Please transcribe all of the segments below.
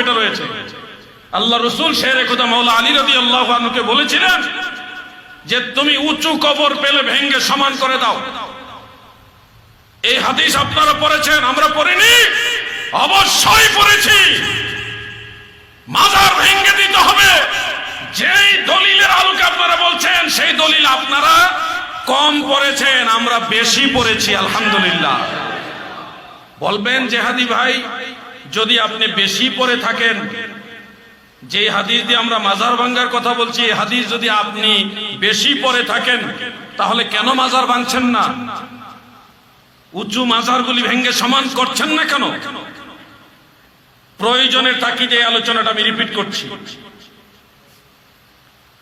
এটা রয়েছে। আল্লাহ রসুল শেরে খোদা মাওলা আলী রবি আল্লাহ আনুকে বলেছিলেন যে, তুমি উঁচু কবর পেলে ভেঙ্গে সমান করে দাও। এই হাদিস আপনারা পড়েছেন, আমরা পড়িনি। অবশ্যই পড়েছি। মাজার ভেঙ্গে দিতে হবে। যেই দলিলের আলোকে আপনারা বলছেন, সেই দলিল আপনারা কম পড়েছেন, আমরা বেশি পড়েছি, আলহামদুলিল্লাহ। বলবেন, জেহাদি ভাই যদি আপনি বেশি পড়ে থাকেন, যে হাদিস দিয়ে আমরা মাজার ভাঙ্গার কথা বলছি হাদিস যদি আপনি বেশি পড়ে থাকেন, তাহলে কেন মাজার ভাঙছেন না? উঁচু মাজারগুলি ভেঙ্গে সমান করছেন না কেন? প্রয়োজনের তাকিদে এই আলোচনাটা আমি রিপিট করছি।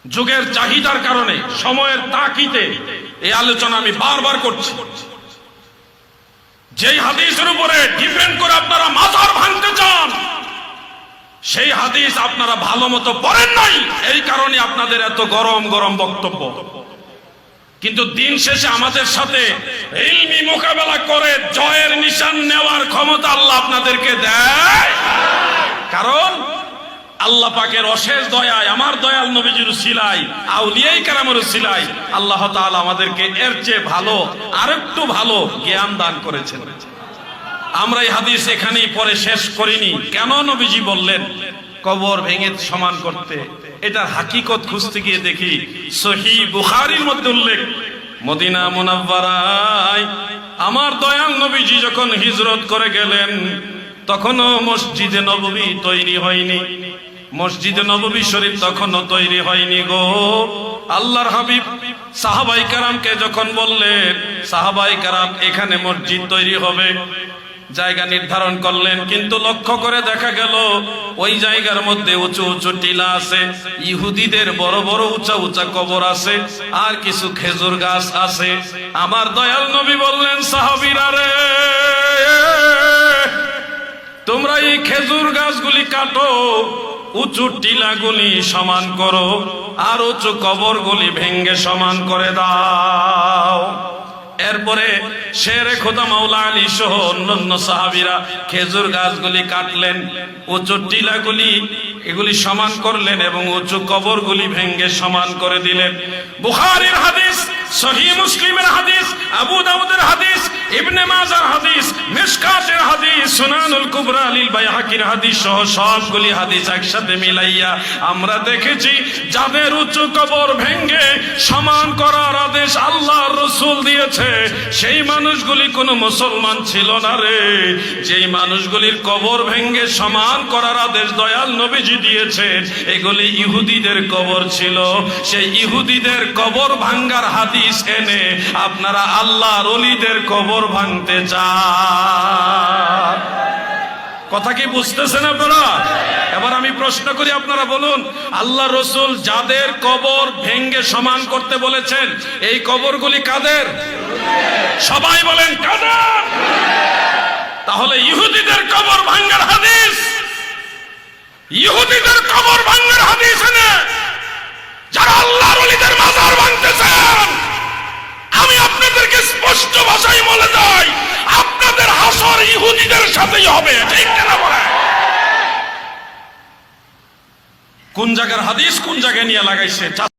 যুগের চাহিদার কারণে, সময়ের তাকিতে এই আলোচনা আমি বারবার করছি। যেই হাদিসের উপরে ডিপেন্ড করে আপনারা মাজার ভাঙতে চান সেই হাদিস আপনারা ভালো মতো পড়েন নাই। এই কারণে আপনাদের এত গরম গরম বক্তব্য। কিন্তু দিন শেষে আমাদের সাথে ইলমি মোকাবেলা করে জয়ের নিশান নেওয়ার ক্ষমতা আল্লাহ আপনাদেরকে দেয়। কারণ আল্লাহ পাকের অশেষ দয়ায়, আমার দয়াল নবীজির সিলাই আউলিয়াই কারামের সিলাই আল্লাহ তাআলা আমাদেরকে এর চেয়ে ভালো, আরেকটু ভালো জ্ঞান দান করেছেন। আমরা এই হাদিস এখানেই পরে শেষ করিনি। কেন নবীজি বললেন, কবর ভেঙে সমান করতে? এটা হাকিকত খুঁজতে গিয়ে দেখি সহি বুখারির মধ্যে উল্লেখ, মদিনা মুনাব্বারায় আমার দয়াল নবীজি যখন হিজরত করে গেলেন, তখনও মসজিদে নববী তৈরি হয়নি। মসজিদে নববী শরীফ তখনও তৈরি হয়নি গো। আল্লাহর হাবিব, সাহাবাই কারামকে যখন বললেন, সাহাবাই কারাম, এখানে মসজিদ তৈরি হবে। জায়গা নির্ধারণ করলেন, কিন্তু লক্ষ্য করে দেখা গেল, ওই জায়গার মধ্যে উঁচু উঁচু টিলা আছে, ইহুদিদের বড় বড় উঁচা উঁচা কবর আছে, আর কিছু খেজুর গাছ আছে। আমার দয়াল নবী বললেন, সাহাবিরা রে, তোমরা এই খেজুর গাছগুলি কাটো, উঁচু টিলাগুলি সমান করো, আর উঁচু কবরগুলি ভেঙ্গে সমান করে দাও। এরপরে শেরে খোদা মাওলা আলী সহ অন্যান্য সাহাবিরা খেজুর গাছগুলি কাটলেন, উঁচু টিলাগুলি এগুলি সমান করলেন এবং উঁচু কবরগুলি ভেঙ্গে সমান করে দিলেন। বুখারীর হাদিস মুসলিমের হাদিস, আবু দাউদের হাদিস, ইবনে হাদিস মিশকাতের হাদিস, সুনানুল কুবরা বাইহাকির হাদিস সহ সবগুলি হাদিস একসাথে মিলাইয়া আমরা দেখেছি, যাদের উচ্চ কবর ভেঙ্গে সমান করার আদেশ আল্লাহর রসুল দিয়েছে, সেই মানুষগুলি কোনো মুসলমান ছিল না রে। যেই মানুষগুলির কবর ভেঙ্গে সমান করার আদেশ দয়াল নবীজি দিয়েছে এগুলি ইহুদিদের কবর ছিল। সেই ইহুদিদের কবর ভাঙ্গার হাদিস এনে আপনারা আল্লাহর অলিদের কবর ভাঙতে চান। কথা কি বুঝতেছেন আপনারা? এবার আমি প্রশ্ন করি আপনারা বলুন, আল্লাহ রসুল যাদের কবর ভেঙ্গে সমান করতে বলেছেন, এই কবরগুলি কাদের? সবাই বলেন কাদের? তাহলে ইহুদিদের কবর ভাঙ্গার হাদিস। ইহুদিদের সাথেই হবে ঠিক না কোন জায়গার হাদিস কোন জায়গায় নিয়ে লাগাইছে?